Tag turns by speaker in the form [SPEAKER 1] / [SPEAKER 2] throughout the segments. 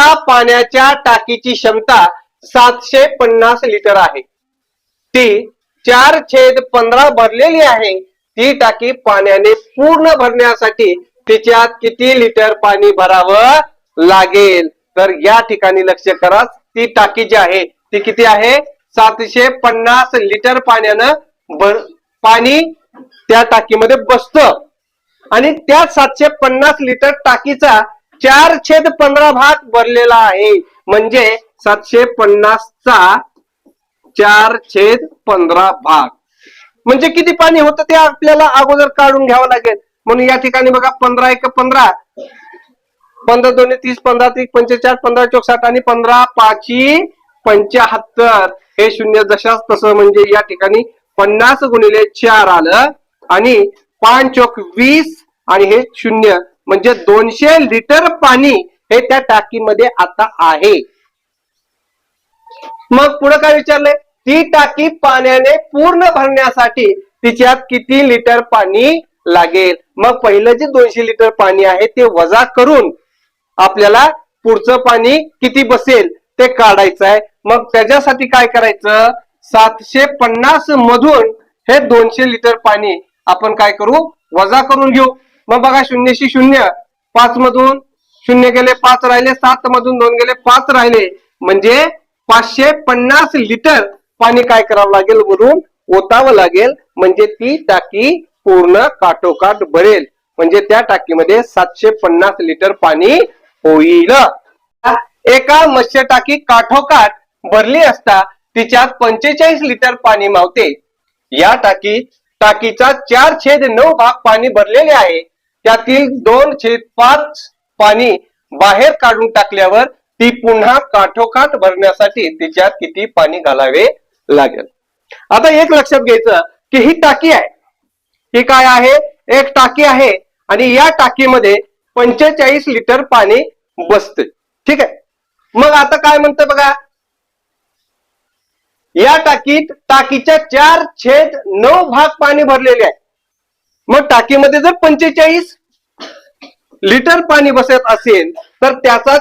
[SPEAKER 1] एका पाण्याच्या टाकीची क्षमता सातशे पन्नास लिटर आहे. ती चार छेद पंधरा भरलेली आहे. ती टाकी पाण्याने पूर्ण भरण्यासाठी तिच्यात किती लिटर पाणी भरावं लागेल? तर या ठिकाणी लक्ष करा. ती टाकी जी आहे ती किती आहे? सातशे पन्नास लिटर पाण्यानं भर पाणी त्या टाकीमध्ये बसतं. आणि त्या सातशे पन्नास लिटर टाकीचा चार छेद पंधरा भाग भरलेला आहे. म्हणजे सातशे पन्नासचा चार छेद पंधरा भाग. म्हणजे किती पाणी होतं ते आपल्याला अगोदर काढून घ्यावं लागेल. म्हणून या ठिकाणी बघा पंधरा एक पंधरा. पंधरा दोन्ही तीस पंधरा तीस पंचेचाळीस पंधरा चौसाठ आणि पंधरा पाची पंच्याहत्तर. हे शून्य जशाच तसं म्हणजे या ठिकाणी पन्नास गुणिले चार आलं. आणि पाच चौक वीस आणि हे शून्य म्हणजे दोनशे लिटर पाणी हे त्या टाकीमध्ये आता आहे. मग पुढे काय विचारलंय? ती टाकी पाण्याने पूर्ण भरण्यासाठी तिच्यात किती लिटर पाणी लागेल? मग पहिलं जे दोनशे लिटर पाणी आहे ते वजा करून आपल्याला पुढचं पाणी किती बसेल ते काढायचं आहे. मग त्याच्यासाठी काय करायचं? सातशे पन्नास मधून हे दोनशे लिटर पाणी आपण काय करू? वजा करून घेऊ. मग बघा शून्यशी शून्य. पाच मधून शून्य गेले पाच राहिले सात मधून दोन गेले पाच राहिले. म्हणजे पाचशे पन्नास लिटर पाणी काय करावं लागेल? वरून ओतावं लागेल. म्हणजे ती टाकी पूर्ण काठोकाठ भरेल. म्हणजे त्या टाकीमध्ये सातशे पन्नास लिटर पाणी होईल. एका मत्स्य टाकी काठोकाठ भरली असता तिच्यात पंचेचाळीस लिटर पाणी मावते. या टाकी टाकीचा चार छेद नऊ भाग पाणी भरलेले आहे. त्यातील दोन छेद पाच पाणी बाहेर काढून टाकल्यावर ती पुन्हा काठोकाठ भरण्यासाठी तिच्यात किती पाणी घालावे लागेल? आता एक लक्षात घ्यायचं की ही टाकी आहे. ही काय आहे? एक टाकी आहे आणि या टाकीमध्ये पंचेचाळीस लिटर पाणी बसते. ठीक आहे? मग आता काय म्हणतं बघा? या टाकीत टाकीच्या चार छेद नऊ भाग पाणी भरलेले आहे. मग टाकीमध्ये जर पंचेचाळीस लिटर पाणी बसत असेल तर त्याचा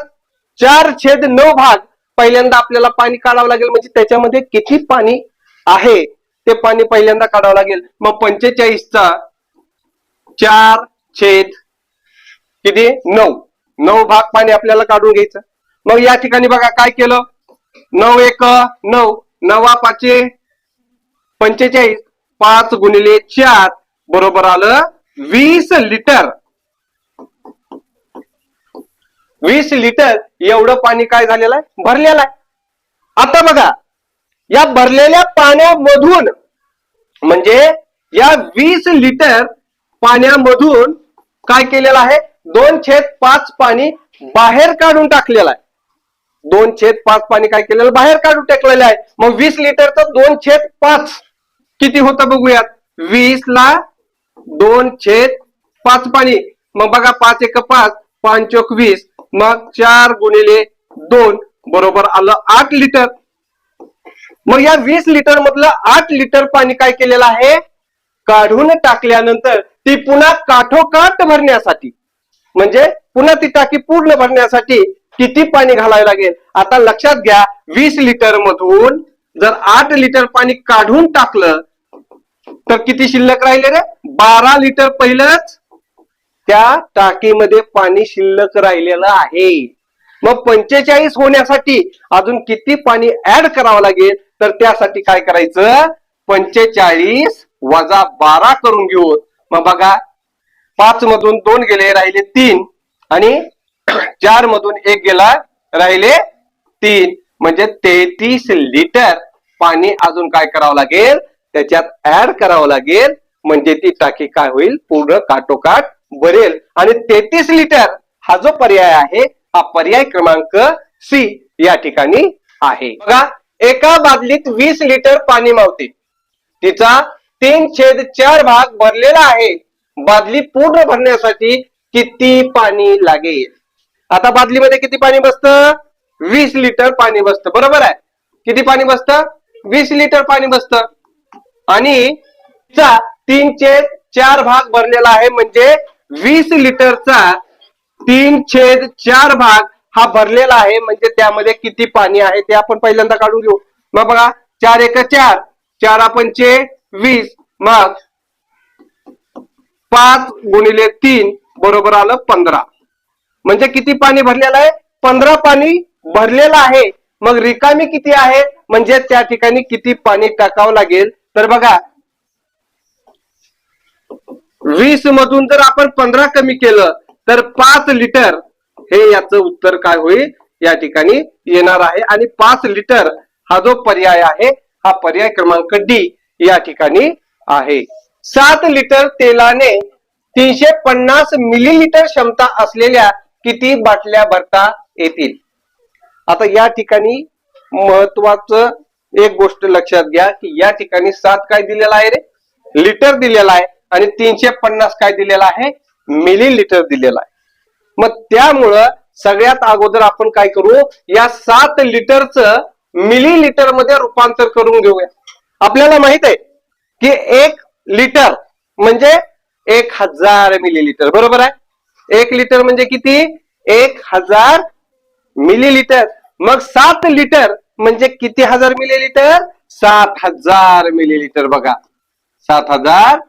[SPEAKER 1] चार छेद नऊ भाग पहिल्यांदा आपल्याला पाणी काढावं लागेल. म्हणजे त्याच्यामध्ये किती पाणी आहे ते पाणी पहिल्यांदा काढावं लागेल. मग पंचेचाळीसचा चार छेद किती? नऊ. नऊ भाग पाणी आपल्याला काढून घ्यायचं. मग या ठिकाणी बघा काय केलं? नऊ एक नऊ. नवा पाचशे पंचेचाळीस. पाच गुणिले चार. बरोबर आलं? वीस लिटर. वीस लिटर एवढं पाणी काय झालेलं आहे? भरलेलं आहे. आता बघा या भरलेल्या पाण्यामधून म्हणजे या वीस लिटर पाण्यामधून काय केलेलं आहे? दोन छेद पाच पाणी बाहेर काढून टाकलेलं आहे. दोन छेद पाच पाणी काय केलेलं? बाहेर काढून टाकलेलं आहे. मग वीस लिटरचं दोन छेद पाच किती होतं बघूयात? वीस ला दोन छेद पाच पाणी. मग बघा पाच एक पाच पाच चोक वीस मग चार गुणिले दोन बरोबर आलं आठ लिटर. मग या वीस लिटर मधलं आठ लिटर पाणी काय केलेलं आहे? काढून टाकल्यानंतर ती पुन्हा काठोकाठ भरण्यासाठी म्हणजे पुन्हा ती टाकी पूर्ण भरण्यासाठी किती पाणी घालावे लागेल? आता लक्षात घ्या वीस लिटर मधून जर आठ लिटर पाणी काढून टाकलं तर किती शिल्लक राहिले रे? बारा लिटर पहिलंच त्या टाकीमध्ये पाणी शिल्लक राहिलेलं आहे. मग पंचेचाळीस होण्यासाठी अजून किती पाणी ऍड करावं लागेल? तर त्यासाठी काय करायचं? पंचेचाळीस वजा बारा करून घेऊ. मग बघा पाच मधून दोन गेले राहिले तीन. आणि चार मधून एक गेला राहिले तीन. म्हणजे तेहतीस लिटर पाणी अजून काय करावं लागेल? त्याच्यात ऍड करावं लागेल. म्हणजे ती टाकी काय होईल? पूर्ण काटोकाट भरेल आणि तेहतीस लिटर हा जो पर्याय आहे हा पर्याय क्रमांक सी या ठिकाणी आहे. बघा एका बादलीत वीस लिटर पाणी मावते. तिचा तीन छेद चार भाग भरलेला आहे. बादली पूर्ण भरण्यासाठी किती पाणी लागेल? आता बादलीमध्ये किती पाणी बसतं? वीस लिटर पाणी बसतं. बरोबर आहे? किती पाणी बसतं? वीस लिटर पाणी बसतं. आणि चा तीन चार भाग भरलेला आहे म्हणजे वीस लिटरचा तीन छेद चार भाग हा भरलेला आहे म्हणजे त्यामध्ये किती पाणी आहे ते आपण पहिल्यांदा काढून घेऊ. मग बघा चार एक चार चार पंचे वीस मग पाच गुणिले तीन बरोबर आलं पंधरा. म्हणजे किती पाणी भरलेलं आहे? पंधरा पाणी भरलेलं आहे. मग रिकामी किती आहे? म्हणजे त्या ठिकाणी किती पाणी टाकावं लागेल? तर बघा वीस मधून जर आपण पंधरा कमी केलं तर पाच लिटर हे याचं उत्तर काय होईल? या ठिकाणी येणार आहे. आणि पाच लिटर हा जो पर्याय आहे हा पर्याय क्रमांक डी या ठिकाणी आहे. सात लिटर तेलाने तीनशे पन्नास मिलीलिटर क्षमता असलेल्या किती बाटल्या भरता येतील? आता या ठिकाणी महत्वाचं एक गोष्ट लक्षात घ्या की या ठिकाणी सात काय दिलेला आहे रे? लिटर दिलेला आहे आणि तीनशे पन्नास काय दिलेला आहे? मिली लिटर दिलेला आहे. मग त्यामुळं सगळ्यात अगोदर आपण काय करू? या सात लिटरचं मिली लिटरमध्ये रूपांतर करून घेऊया. आपल्याला माहीत आहे की एक लिटर म्हणजे एक हजार मिलीलिटर बरोबर आहे? एक लिटर म्हणजे किती? एक हजार मिलीलिटर. मग सात लिटर म्हणजे किती हजार मिलीलिटर सात हजार मिलीलिटर बघा. सात हजार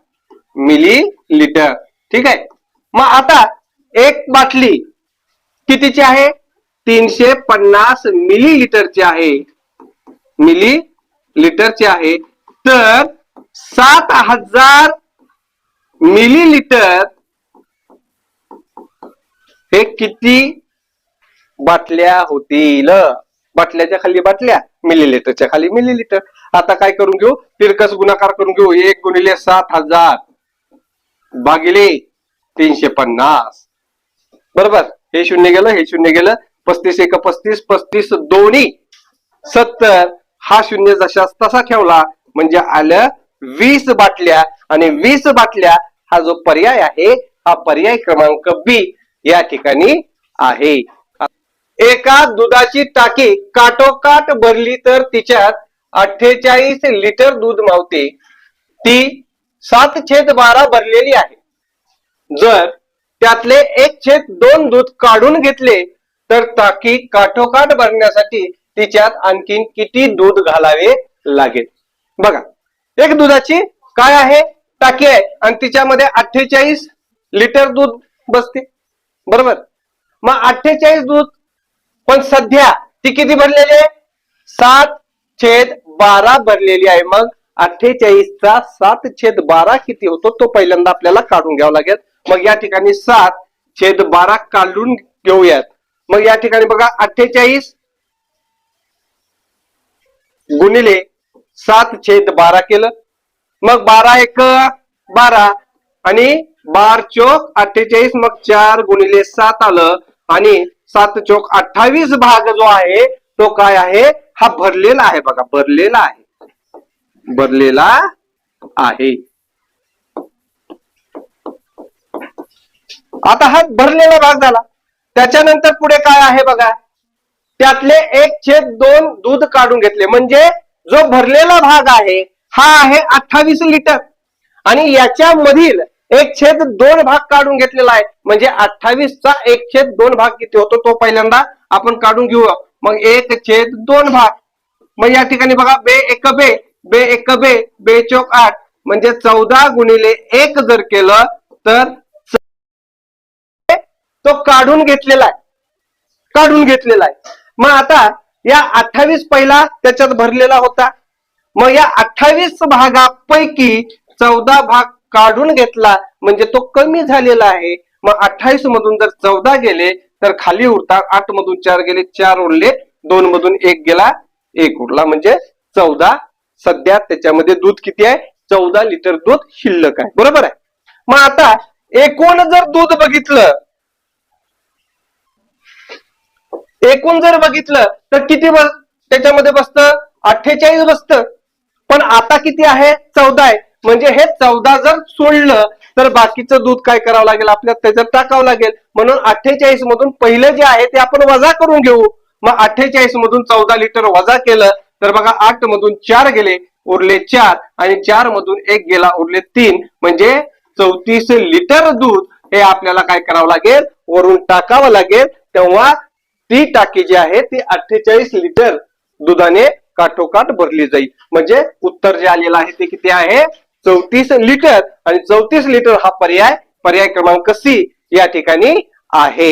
[SPEAKER 1] मिली लिटर ठीक आहे? मग आता एक बाटली कितीची आहे? तीनशे पन्नास मिलीलिटरची आहे. मिली लिटरची आहे. तर सात हजार मिलीलिटर हे किती बाटल्या होतील? बाटल्याच्या खाली बाटल्या मिलीलिटरच्या खाली मिलीलिटर आता काय करून घेऊ? तिरकस गुणाकार करून घेऊ. एक गुणिले सात हजार. भागिले तीनशे पन्नास. बरोबर? हे शून्य गेलं हे शून्य गेलं. पस्तीस एक पस्तीस पस्तीस दोन्ही. सत्तर. हा शून्य जशा तसा ठेवला म्हणजे आलं वीस बाटल्या. आणि वीस बाटल्या हा जो पर्याय आहे हा पर्याय क्रमांक बी या ठिकाणी आहे. एका दुधाची टाकी काटोकाट भरली तर तिच्यात अठ्ठेचाळीस लिटर दूध मावते. ती सात छेद बारा भरलेली आहे. जर त्यातले एक छेद दोन दूध काढून घेतले तर टाकी काठोकाठ भरण्यासाठी तिच्यात आणखीन किती दूध घालावे लागेल? बघा एक दुधाची काय आहे? टाकी आहे आणि तिच्यामध्ये अठ्ठेचाळीस लिटर दूध बसते. बरोबर? मग अठ्ठेचाळीस दूध पण सध्या ती किती भरलेली आहे? सात छेद बारा भरलेली आहे. मग अठ्ठेचाळीसचा सात छेद बारा किती होतो? तो पहिल्यांदा आपल्याला काढून घ्यावा लागेल. मग या ठिकाणी सात छेद बारा काढून घेऊयात. मग या ठिकाणी बघा अठ्ठेचाळीस गुणिले सात छेद बारा केलं. मग बारा एक बारा आणि बार चोक अठ्ठेचाळीस मग चार गुणिले सात आलं आणि सात चौक अठ्ठावीस भाग जो आहे तो काय आहे? हा भरलेला आहे बघा भरलेला आहे. भरलेला आहे. आता हा भरलेला भाग झाला. त्याच्यानंतर पुढे काय आहे बघा? त्यातले एक छेद दोन दूध काढून घेतले. म्हणजे जो भरलेला भाग आहे हा आहे अठ्ठावीस लिटर. आणि याच्या मधील एक छेद दोन भाग काढून घेतलेला आहे. म्हणजे अठ्ठावीसचा एक छेद दोन भाग किती होतो? तो पहिल्यांदा आपण काढून घेऊ. मग एक छेद दोन भाग. मग या ठिकाणी बघा बे एक बे बे एक बे बे चौक आठ. म्हणजे चौदा गुणिले एक जर केलं तर तो काढून घेतलेला आहे. काढून घेतलेला आहे. मग आता या अठ्ठावीस पहिला त्याच्यात भरलेला होता. मग या अठ्ठावीस भागापैकी चौदा भाग काढून घेतला म्हणजे तो कमी झालेला आहे. मग अठ्ठावीस मधून जर चौदा गेले तर खाली उरतात आठ मधून चार गेले चार उरले दोन मधून एक गेला एक उरला. म्हणजे चौदा सध्या त्याच्यामध्ये दूध किती आहे? चौदा लिटर दूध शिल्लक आहे. बरोबर आहे? मग आता एकूण जर दूध बघितलं एकूण जर बघितलं तर किती बस त्याच्यामध्ये बसतं? अठ्ठेचाळीस बसतं. पण आता किती आहे? चौदा आहे. म्हणजे हे चौदा जर सोडलं तर बाकीचं दूध काय करावं लागेल? आपल्याला त्याच्यात टाकावं लागेल. म्हणून अठ्ठेचाळीस मधून पहिलं जे आहे ते आपण वजा करून घेऊ. मग अठ्ठेचाळीस मधून चौदा लिटर वजा केलं तर बघा आठ मधून चार गेले उरले चार. आणि चार मधून एक गेला उरले तीन. म्हणजे चौतीस लिटर दूध हे आपल्याला काय करावं लागेल? वरून टाकावं लागेल. तेव्हा ती टाकी जी आहे ती अठ्ठेचाळीस लिटर दुधाने काठोकाठ भरली जाईल. म्हणजे उत्तर जे आलेलं आहे ते किती आहे? चौतीस लिटर आणि चौतीस लिटर हा पर्याय पर्याय क्रमांक सी या ठिकाणी आहे.